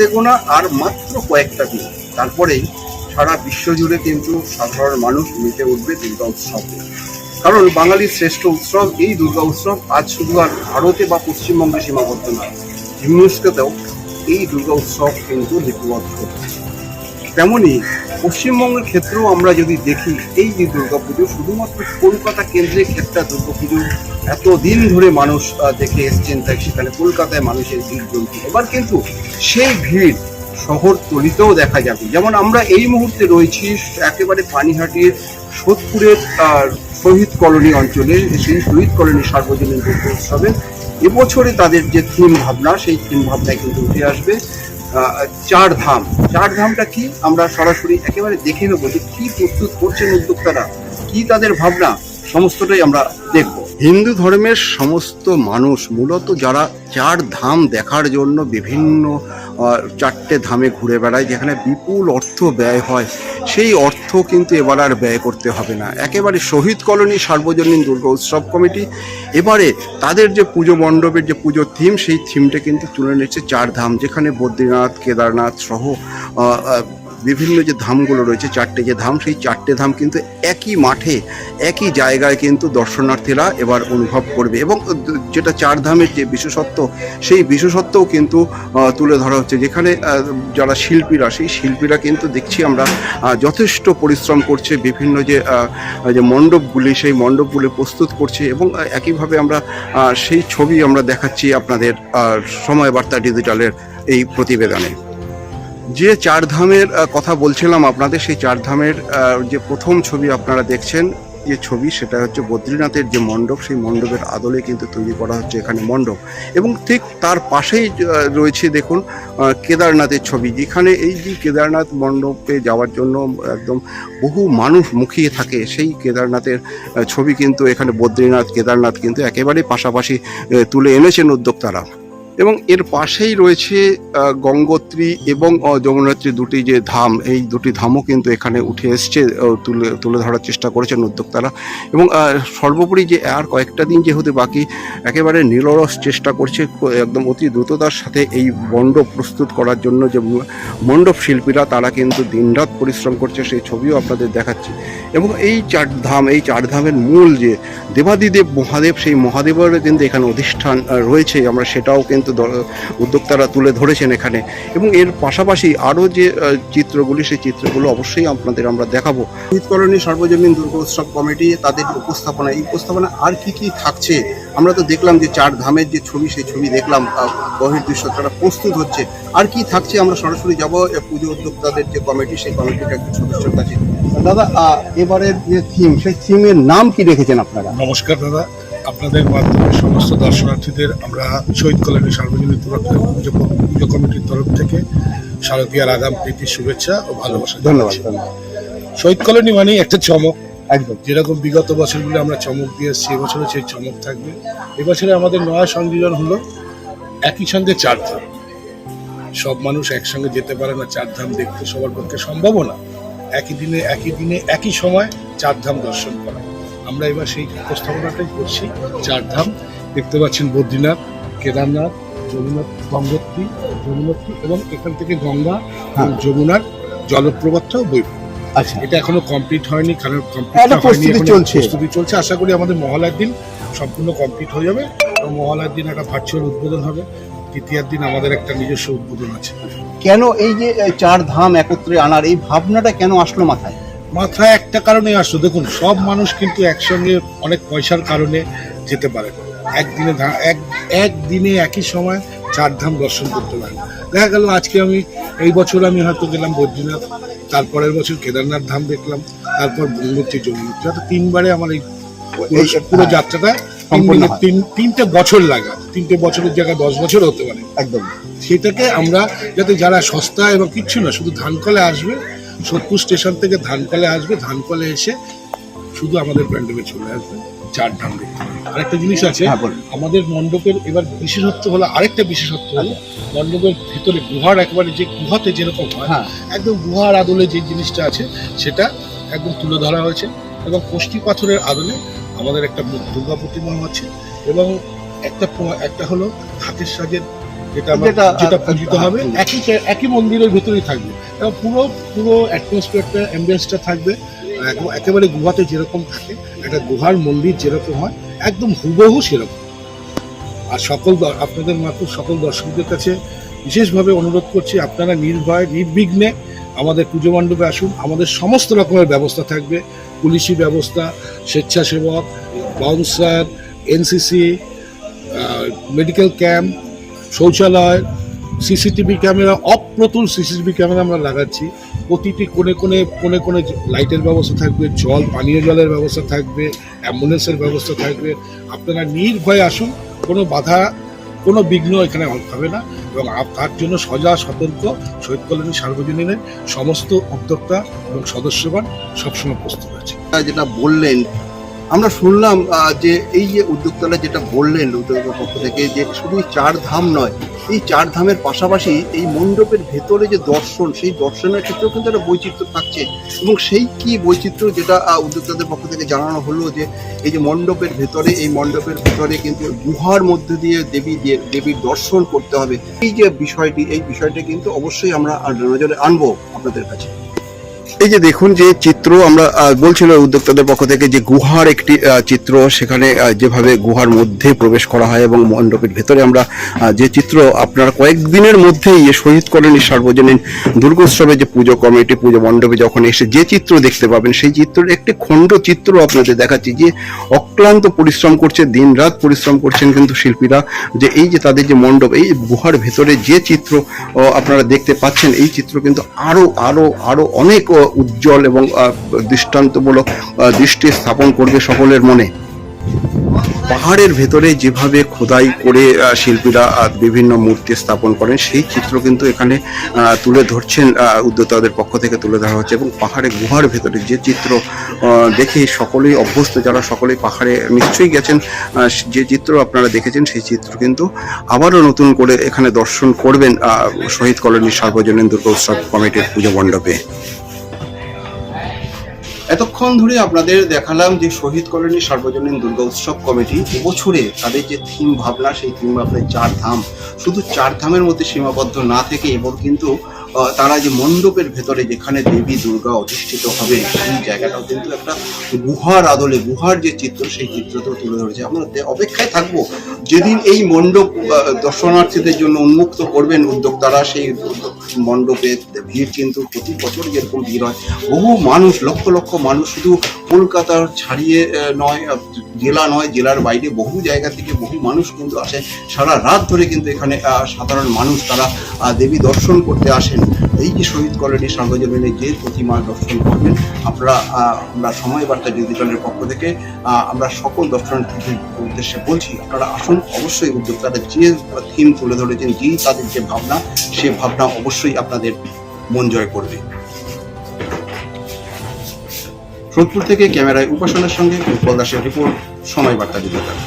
হাতে গোনা আর মাত্র কয়েকটা দিন। তারপরেই সারা বিশ্ব জুড়ে কিন্তু সাধারণ মানুষ মেতে উঠবে দুর্গা উৎসব। কারণ বাঙালির শ্রেষ্ঠ উৎসব, এই দুর্গা উৎসব আজ শুধু আর ভারতে বা পশ্চিমবঙ্গে সীমাবদ্ধ নয়, ইউনেস্কোতেও এই দুর্গা উৎসব কিন্তু লিপিবদ্ধ তেমনি পশ্চিমবঙ্গের ক্ষেত্রেও আমরা যদি দেখি, এই যে দুর্গাপুজো শুধুমাত্র কলকাতা কেন্দ্রিক একটা দুর্গাপুজো এতদিন ধরে মানুষ দেখে এসছেন, তাই সেখানে কলকাতায় মানুষের ভিড় জমছে এবার কিন্তু সেই ভিড় শহর তলিতেও দেখা যাবে। যেমন আমরা এই মুহূর্তে রয়েছি একেবারে পানিহাটির সোদপুরের শহীদ কলোনি অঞ্চলে, সেই শহীদ কলোনি সার্বজনীন দুর্গা উৎসবে এবছরে তাদের যে থিম ভাবনা, সেই থিম ভাবনায় কিন্তু উঠে আসবে। চার ধাম চার ধামটা কি? আমরা সরাসরি একেবারে দেখে নেব যে কি প্রস্তুত করছেন উদ্যোক্তারা, কি তাদের ভাবনা সমস্তটাই আমরা দেখব। হিন্দু ধর্মের সমস্ত মানুষ, মূলত যারা চার ধাম দেখার জন্য বিভিন্ন চারটে ধামে ঘুরে বেড়ায়, যেখানে বিপুল অর্থ ব্যয় হয়, সেই অর্থ কিন্তু এবার আর ব্যয় করতে হবে না। একেবারে শহীদ কলোনি সার্বজনীন দুর্গা উৎসব কমিটি, এবারে তাদের যে পুজো মণ্ডপের যে পুজোর থিম সেই থিমটা কিন্তু তুলে নিচ্ছে চার ধাম, যেখানে বদ্রীনাথ, কেদারনাথ সহ বিভিন্ন যে ধামগুলো রয়েছে, চারটে যে ধাম, সেই চারটে ধাম কিন্তু একই মাঠে, একই জায়গায় কিন্তু দর্শনার্থীরা এবার অনুভব করবে এবং যেটা চার ধামের যে বিশেষত্ব, সেই বিশেষত্বও কিন্তু তুলে ধরা হচ্ছে। যেখানে যারা শিল্পীরা, সেই শিল্পীরা কিন্তু দেখছি আমরা যথেষ্ট পরিশ্রম করছে, বিভিন্ন যে যে মণ্ডপগুলি, সেই মণ্ডপগুলি প্রস্তুত করছে এবং একইভাবে আমরা সেই ছবি আমরা দেখাচ্ছি আপনাদের সময় বার্তা ডিজিটালের এই প্রতিবেদনে। যে চার ধামের কথা বলছিলাম আপনাদের, সেই চার ধামের যে প্রথম ছবি আপনারা দেখছেন, যে ছবি, সেটা হচ্ছে বদ্রীনাথের যে মণ্ডপ, সেই মণ্ডপের আদলে কিন্তু তৈরি করা হচ্ছে এখানে মণ্ডপ। এবং ঠিক তার পাশেই রয়েছে দেখুন কেদারনাথের ছবি, যেখানে এই যে কেদারনাথ মণ্ডপে যাওয়ার জন্য একদম বহু মানুষ মুখিয়ে থাকে, সেই কেদারনাথের ছবি কিন্তু এখানে বদ্রীনাথ, কেদারনাথ কিন্তু একেবারেই পাশাপাশি তুলে এনেছেন উদ্যোক্তারা। এবং এর পাশেই রয়েছে গঙ্গোত্রী এবং যমুনোত্রী দুটি যে ধাম, এই দুটি ধামও কিন্তু এখানে উঠে এসছে তুলে তুলে ধরার চেষ্টা করেছেন উদ্যোক্তারা। এবং সর্বোপরি যে আর কয়েকটা দিন যেহেতু বাকি, একেবারে নীলরস চেষ্টা করছে একদম অতি দ্রুততার সাথে এই মণ্ডপ প্রস্তুত করার জন্য যে মণ্ডপ শিল্পীরা, তারা কিন্তু দিনরাত পরিশ্রম করছে, সেই ছবিও আপনাদের দেখাচ্ছি। এবং এই চার ধাম, এই চার ধামের মূল যে দেবাদিদেব মহাদেব, সেই মহাদেবের কিন্তু এখানে অধিষ্ঠান রয়েছে, আমরা সেটাও কিন্তু উদ্যোক্তারা তুলে ধরেছেন এখানে। এবং এর পাশাপাশি আরও যে চিত্রগুলি, সেই চিত্রগুলো অবশ্যই আপনাদের আমরা দেখাবো। শহীদ সার্বজনীন দুর্গা উৎসব কমিটি, তাদের উপস্থাপনা, এই উপস্থাপনা আর কি কি থাকছে? আমরা তো দেখলাম যে চার ধামের যে ছবি, সেই ছবি দেখলাম বহির্দৃশ্য তারা প্রস্তুত হচ্ছে। আর কি থাকছে? আমরা সরাসরি যাব পুজো উদ্যোক্তাদের যে কমিটি, সেই কমিটির একজন সদস্যের কাছে। দাদা এবারের যে থিম সেই থিমের নাম কি রেখেছেন আপনারা? নমস্কার দাদা। আপনাদের মাধ্যমে সমস্ত দর্শনার্থীদের আমরা শহীদ কলোনি সার্বজনীন পুজো কমিটির তরফ থেকে শারদীয়ার আগাম প্রীতি শুভেচ্ছা ও ভালোবাসা ধন্যবাদ শহীদ কলোনি মানেই একটা চমক। একদম। যেরকম বিগত বছরগুলো আমরা চমক দিয়ে এসেছি এবছরও সেই চমক থাকবে। এবছরে আমাদের নয়া সংযোজন হলো একই সঙ্গে চার ধাম। সব মানুষ একসঙ্গে যেতে পারে না চার ধাম দেখতে সবার পক্ষে সম্ভবও না। একই দিনে একই দিনে একই সময় চার ধাম দর্শন করা। আমরা এবার সেই উপস্থাপনাটাই করছি। চার ধাম দেখতে পাচ্ছেন বদ্রীনাথ কেদারনাথ যমুনা গঙ্গোত্রী যমুনোত্রী এবং এখান থেকে গঙ্গা হ্যাঁ। যমুনার জলপ্রপাতটাও বই আচ্ছা। এটা এখনও কমপ্লিট হয়নি কারণ কমপ্লিট প্রস্তুতি চলছে। প্রস্তুতি চলছে। আশা করি আমাদের মহালয়ার দিন সম্পূর্ণ কমপ্লিট হয়ে যাবে এবং মহালয়ার দিন একটা ভার্চুয়াল উদ্বোধন হবে। তৃতীয়ার দিন আমাদের একটা নিজস্ব উদ্বোধন আছে। কেন এই যে চার ধাম একত্রে আনার এই ভাবনাটা কেন আসলো মাথায়? মাথায় একটা কারণে আসলো দেখুন সব মানুষ কিন্তু একসঙ্গে অনেক পয়সার কারণে যেতে পারে না। একদিনে এক একদিনে একই সময় চার ধাম দর্শন করতে পারে দেখা গেল আজকে আমি এই বছর আমি হয়তো গেলাম বদ্রীনাথ তারপরের বছর কেদারনাথ ধাম দেখলাম তারপর গঙ্গোত্রী যমুনোত্রী অর্থাৎ তিনবারে আমার এই পুরো যাত্রাটা তিন তিনটে বছর লাগা তিনটে বছরের জায়গায় দশ বছর হতে পারে। একদম। সেটাকে আমরা যাতে যারা সস্তা এবং কিচ্ছু না শুধু ধানকলে আসবে সোদপুর স্টেশন থেকে ধানকলে আসবে ধানকলে এসে শুধু আমাদের প্যান্ডেলে চলে আসবে চার ধাম দেখতে আরেকটা জিনিস আছে হ্যাঁ আমাদের মণ্ডপের এবার বিশেষত্ব হলো আরেকটা বিশেষত্ব হলো মণ্ডপের ভিতরে গুহার একবারে যে গুহাতে যেরকম হয় হ্যাঁ। একদম গুহার আদলে যে জিনিসটা আছে সেটা একদম তুলে ধরা হয়েছে এবং কোষ্টি পাথরের আদলে আমাদের একটা দুর্গা প্রতিমাও আছে এবং একটা একটা হলো হাতের সাজের যেটা যেটা- পূজিত হবে। একই একই মন্দিরের ভিতরেই থাকবে। এবং পুরো পুরো অ্যাটমসফিয়ারটা অ্যাম্বিয়েন্সটা থাকবে। একেবারে গুহাতে যেরকম থাকে একটা গুহার মন্দির যেরকম হয় একদম হুবহু সেরকম। আর সকল আপনাদের মাত্র সকল দর্শকদের কাছে বিশেষভাবে অনুরোধ করছি আপনারা নির্ভয় নির্বিঘ্নে আমাদের পুজো মণ্ডপে আসুন। আমাদের সমস্ত রকমের ব্যবস্থা থাকবে। পুলিশি ব্যবস্থা স্বেচ্ছাসেবক বাউন্সার এনসিসি মেডিকেল ক্যাম্প শৌচালয়, সিসিটিভি ক্যামেরা, অপ্রতুল সিসিটিভি ক্যামেরা আমরা লাগাচ্ছি। প্রতিটি কোণে কোণে কোণে কোণে লাইটের ব্যবস্থা থাকবে, জল, পানীয় জলের ব্যবস্থা থাকবে, অ্যাম্বুলেন্সের ব্যবস্থা থাকবে। আপনারা নির্ভয়ে আসুন, কোনো বাধা, কোনো বিঘ্ন এখানে হবে না এবং তার জন্য সজা সতর্ক, শহীদ কলোনি সার্বজনীনের সমস্ত উদ্যোক্তা এবং সদস্যগণ সবসময় প্রস্তুত আছে যেটা বললেন আমরা শুনলাম যে এই যে উদ্যোক্তারা যেটা বললেন উদ্যোক্তার পক্ষ থেকে যে শুধু চার ধাম নয়, এই চার ধামের পাশাপাশি এই মণ্ডপের ভেতরে যে দর্শন, সেই দর্শনের ক্ষেত্রেও কিন্তু একটা বৈচিত্র্য থাকছে। এবং সেই কি বৈচিত্র্য যেটা উদ্যোক্তাদের পক্ষ থেকে জানানো হলো যে এই যে মণ্ডপের ভেতরে, এই মণ্ডপের ভেতরে কিন্তু গুহার মধ্যে দিয়ে দেবী দেবীর দর্শন করতে হবে। এই যে বিষয়টি, এই বিষয়টি কিন্তু অবশ্যই আমরা নজরে আনব আপনাদের কাছে। এই যে দেখুন যে চিত্র আমরা বলছিল উদ্যোক্তাদের পক্ষ থেকে যে গুহার একটি চিত্র, সেখানে যেভাবে গুহার মধ্যে প্রবেশ করা হয় এবং মণ্ডপের ভেতরে আমরা যে চিত্র আপনারা কয়েকদিনের মধ্যেই শহীদ কলোনি সার্বজনীন দুর্গোৎসবে যে পুজো কমিটি, পুজো মণ্ডপে যখন এসে যে চিত্র দেখতে পাবেন, সেই চিত্রের একটি খণ্ড চিত্র আপনাদের দেখাচ্ছি যে অক্লান্ত পরিশ্রম করছে, দিনরাত পরিশ্রম করছেন কিন্তু শিল্পীরা যে এই যে তাদের যে মণ্ডপ, এই গুহার ভেতরে যে চিত্র আপনারা দেখতে পাচ্ছেন, এই চিত্র কিন্তু আরও আরও আরও অনেক উজ্জ্বল এবং দৃষ্টান্তমূলক দৃষ্টি স্থাপন করবে সকলের মনে। পাহাড়ের ভেতরে যেভাবে খোদাই করে শিল্পীরা বিভিন্ন মূর্তি স্থাপন করেন, সেই চিত্র কিন্তু এখানে তুলে ধরছেন উদ্যোক্তাদের পক্ষ থেকে তুলে ধরা হচ্ছে এবং পাহাড়ে, গুহার ভেতরে যে চিত্র দেখে সকলেই অভ্যস্ত, যারা সকলেই পাহাড়ে নিশ্চয়ই গেছেন যে চিত্র আপনারা দেখেছেন, সেই চিত্র কিন্তু আবারও নতুন করে এখানে দর্শন করবেন শহীদ কলোনি সার্বজনীন দুর্গোৎসব কমিটির পুজো মণ্ডপে। এতক্ষণ ধরে আপনাদের দেখালাম যে শহীদ কলোনি সার্বজনীন দুর্গা উৎসব কমিটি এবছরে তাদের যে থিম ভাবনা, সেই থিম ভাবনায় চার ধাম। শুধু চার ধামের মধ্যে সীমাবদ্ধ না থেকে এবং কিন্তু তারা যে মণ্ডপের ভেতরে যেখানে দেবী দুর্গা অধিষ্ঠিত হবে, সেই জায়গাটাও কিন্তু একটা গুহার আদলে, গুহার যে চিত্র, সেই চিত্রটাও তুলে ধরেছে। আমরা অপেক্ষায় থাকব। যেদিন এই মণ্ডপ দর্শনার্থীদের জন্য উন্মুক্ত করবেন উদ্যোক্তারা, সেই মণ্ডপে ভিড় কিন্তু প্রতি বছর যেরকম ভিড় হয়। বহু মানুষ, লক্ষ লক্ষ মানুষ শুধু কলকাতার ছাড়িয়ে নয় জেলা নয়, জেলার বাইরে বহু জায়গা থেকে বহু মানুষ কিন্তু আসে। সারা রাত ধরে কিন্তু এখানে সাধারণ মানুষ তারা দেবী দর্শন করতে আসেন। এই যে শহীদ কলোনি সার্বজনীনে যে প্রতিমা দর্শন করবেন আপনারা আমরা সময় বার্তা ডিজিটালের পক্ষ থেকে আমরা সকল দর্শনার্থীদের উদ্দেশ্যে বলছি, আপনারা আসুন, অবশ্যই উদ্যোক্তারা যে থিম তুলে ধরেছেন, যেই তাদের যে ভাবনা, সে ভাবনা অবশ্যই আপনাদের মন জয় করবে। সোদপুর থেকে ক্যামেরায় উপাসনার সঙ্গে উৎপল দাসের রিপোর্ট সময় বার্তা ডিজিটাল